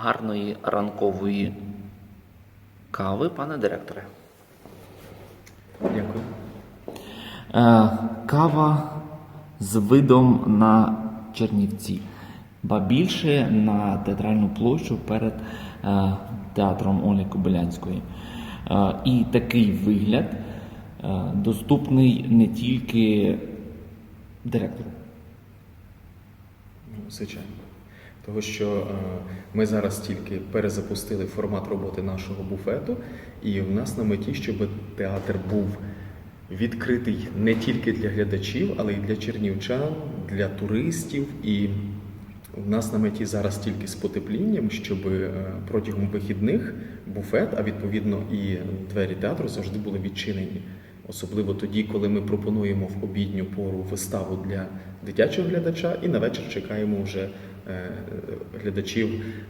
гарної ранкової кави, пане директоре. Дякую. Е, кава з видом на Чернівці, ба більше на театральну площу перед е, театром Олі Кобилянської. Е, і такий вигляд е, доступний не тільки директору. Ну, Звичайно. Того, що е, ми зараз тільки перезапустили формат роботи нашого буфету, і в нас на меті, щоб театр був відкритий не тільки для глядачів, але й для чернівчан, для туристів. І в нас на меті зараз тільки з потеплінням, щоб е, протягом вихідних буфет, а відповідно і двері театру завжди були відчинені. Особливо тоді, коли ми пропонуємо в обідню пору виставу для дитячого глядача, і на вечір чекаємо вже глядачів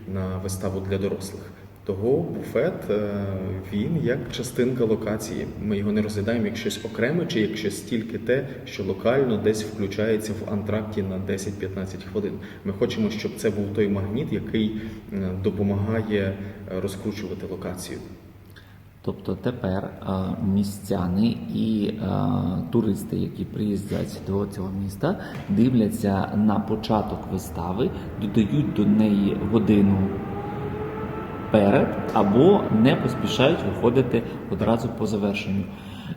на виставу для дорослих. Того буфет е, він як частинка локації. Ми його не розглядаємо як щось окреме, чи як щось тільки те, що локально десь включається в антракті на 10-15 хвилин. Ми хочемо, щоб це був той магніт, який е, допомагає е, розкручувати локацію. Тобто тепер е, містяни і е, туристи, які приїздять до цього міста, дивляться на початок вистави, додають до неї годину перед або не поспішають виходити одразу по завершенню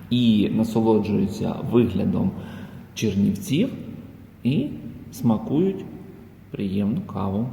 і насолоджуються виглядом чернівців і смакують приємну каву.